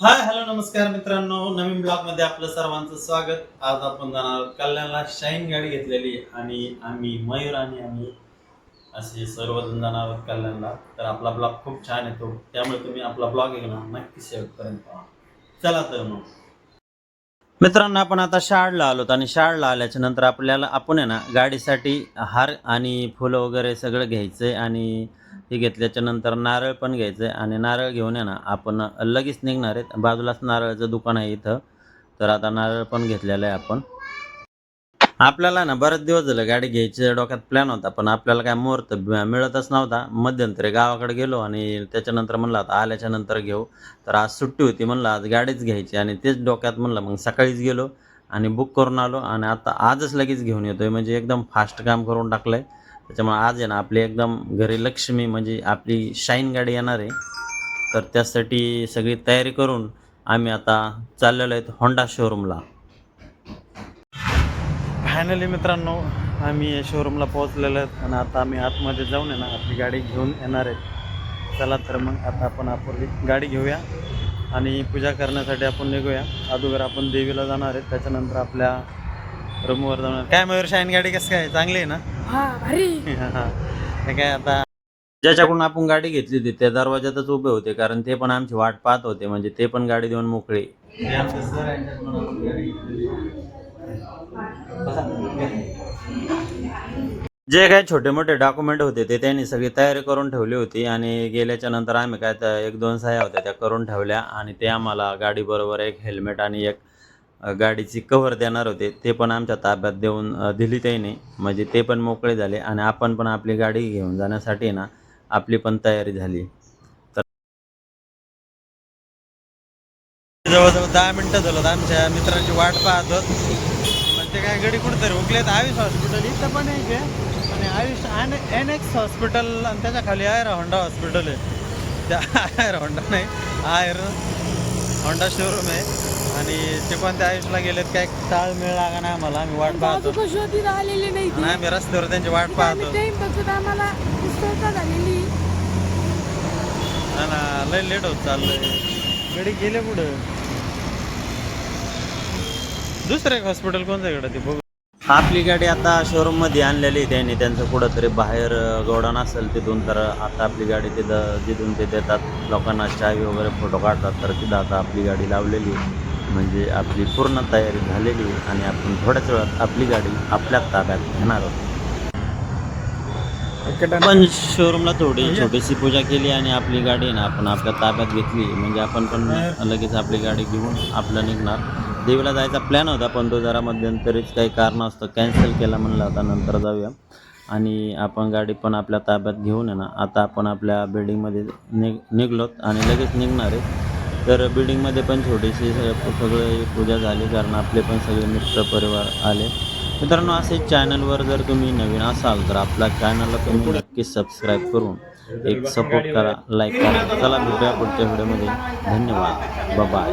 Hi hello नमस्कार मित्रांनो. नवीन ब्लॉगमध्ये आपलं सर्वांचं स्वागत. आज आपण जाणार कल्याणला शाईन गाडी घेतलेली आणि आम्ही मयूर आणि आम्ही असे सर्वजण जाणार आहोत कल्याणला. तर आपला ब्लॉग खूप छान येतो. त्यामुळे तुम्ही आपला ब्लॉग आहे नक्की शेवटपर्यंत पहा. चला तर मग. मित्रांनो आपण आता शाळला आलोत आणि शाळला आल्याच्यानंतर आपल्याला आपण आहे ना गाडीसाठी हार आणि फुलं वगैरे सगळं घ्यायचं आहे आणि हे घेतल्याच्या नंतर नारळ पण घ्यायचं आहे आणि नारळ घेऊन आहे ना आपण लगेच निघणार आहेत. बाजूलाच नारळाचं दुकान आहे इथं. तर आता नारळ पण घेतलेलं आहे आपण. आपल्याला ना बरेच दिवस झालं गाडी घ्यायची डोक्यात प्लॅन होता पण आपल्याला काय मुहूर्त मिळतच नव्हता. मध्यंतरी गावाकडे गेलो आणि त्याच्यानंतर म्हणलं आता आल्याच्यानंतर घेऊ. तर आज सुट्टी होती म्हणलं आज गाडीच घ्यायची आणि तेच डोक्यात म्हणलं मग सकाळीच गेलो आणि बुक करून आलो आणि आता आजच लगेच घेऊन येतोय. म्हणजे एकदम फास्ट काम करून टाकलं आहे त्याच्यामुळे आज आहे ना आपली एकदम घरी लक्ष्मी म्हणजे आपली शाईन गाडी येणार आहे. तर त्यासाठी सगळी तयारी करून आम्ही आता चाललेलो आहेत होंडा शोरूमला फायनली मित्रांनो आम्ही शोरूमला पोहोचलेलो आहेत आणि आता आम्ही आतमध्ये जाऊन आहे ना आपली गाडी घेऊन येणार आहे. चला तर मग आता आपण आपली गाडी घेऊया आणि पूजा करण्यासाठी आपण निघूया. अगोदर आपण देवीला जाणार आहे त्याच्यानंतर आपल्या रूमवर जाणार. काय मयूर शाईन गाडी कसं काय? चांगली आहे ना? हा हे. काय आता? ज्याच्याकडून आपण गाडी घेतली होती त्या दरवाजातच उभे होते कारण ते पण आमची वाट पाहत होते म्हणजे ते पण गाडी देऊन मोकळे. जे काही छोटे मोठे डॉक्युमेंट होते ते त्यांनी सगळी तयारी करून ठेवली होती आणि गेल्याच्यानंतर आम्ही काय त्या एक दोन सह्या होत्या त्या करून ठेवल्या आणि ते आम्हाला गाडीबरोबर एक हेल्मेट आणि एक गाडीची कव्हर देणार होते. ते पण आमच्या ताब्यात देऊन दिली त्यांनी. म्हणजे ते पण मोकळे झाले आणि आपण पण आपली गाडी घेऊन जाण्यासाठी ना आपली पण तयारी झाली. जवळजवळ दहा मिनटं झालं. आमच्या मित्रांची वाट पाहत होत. पण ते काय गडी कुठेतरी उकलेत आयुष हॉस्पिटल इथं पण आहे. आणि आयुष एन एक्स हॉस्पिटल आणि त्याच्याखाली आयर होंडा हॉस्पिटल आहे. त्या आयर होंडा नाही आयर होंडा शोरूम आहे. आणि ते पण त्या आयुषला गेलेत. काय ताळ मिळ लागा ना आम्हाला. आम्ही वाट पाहतो नाही आणि आम्ही रस्त्यावर त्यांची वाट पाहतो ना लय लेट होत चाललंय. गडी गेले पुढं दुसरं एक हॉस्पिटल कोणतं इकडं ते बघू. आपली गाडी आता शोरूममध्ये आणलेली आहे त्यांनी. त्यांचं कुठंतरी बाहेर गोडाऊन असेल तिथून तर आता आपली गाडी तिथं जिथून ते देतात. लोकांना चावी वगैरे फोटो काढतात तर तिथं आता आपली गाडी लावलेली आहे. म्हणजे आपली पूर्ण तयारी झालेली आणि आपण थोड्याच वेळात आपली गाडी आपल्याच ताब्यात घेणार आहोत. पण शोरूमला थोडी छोटीशी पूजा केली आणि आपली गाडी ना आपण आपल्या ताब्यात घेतली. म्हणजे आपण पण लगेच आपली गाडी घेऊन आपलं निघणार. देवीला जायचा प्लॅन होता पण तो जरा मध्यंतरीच काही कारण असतं कॅन्सल केला म्हणलं आता नंतर जाऊया. आणि आपण गाडी पण आपल्या ताब्यात घेऊन आहे ना आता आपण आपल्या बिल्डिंगमध्ये निघ निघलोत आणि लगेच निघणार आहे. तर बिल्डिंगमध्ये पण छोटीशी सगळे पूजा झाली कारण आपले पण सगळे मित्र परिवार आले. मित्रांनो असे चॅनलवर जर तुम्ही नवीन असाल तर आपल्या चॅनलला तुम्ही नक्की सबस्क्राईब करून एक सपोर्ट करा लाईक करा. चला भेटूया पुढच्या व्हिडिओमध्ये धन्यवाद. बाय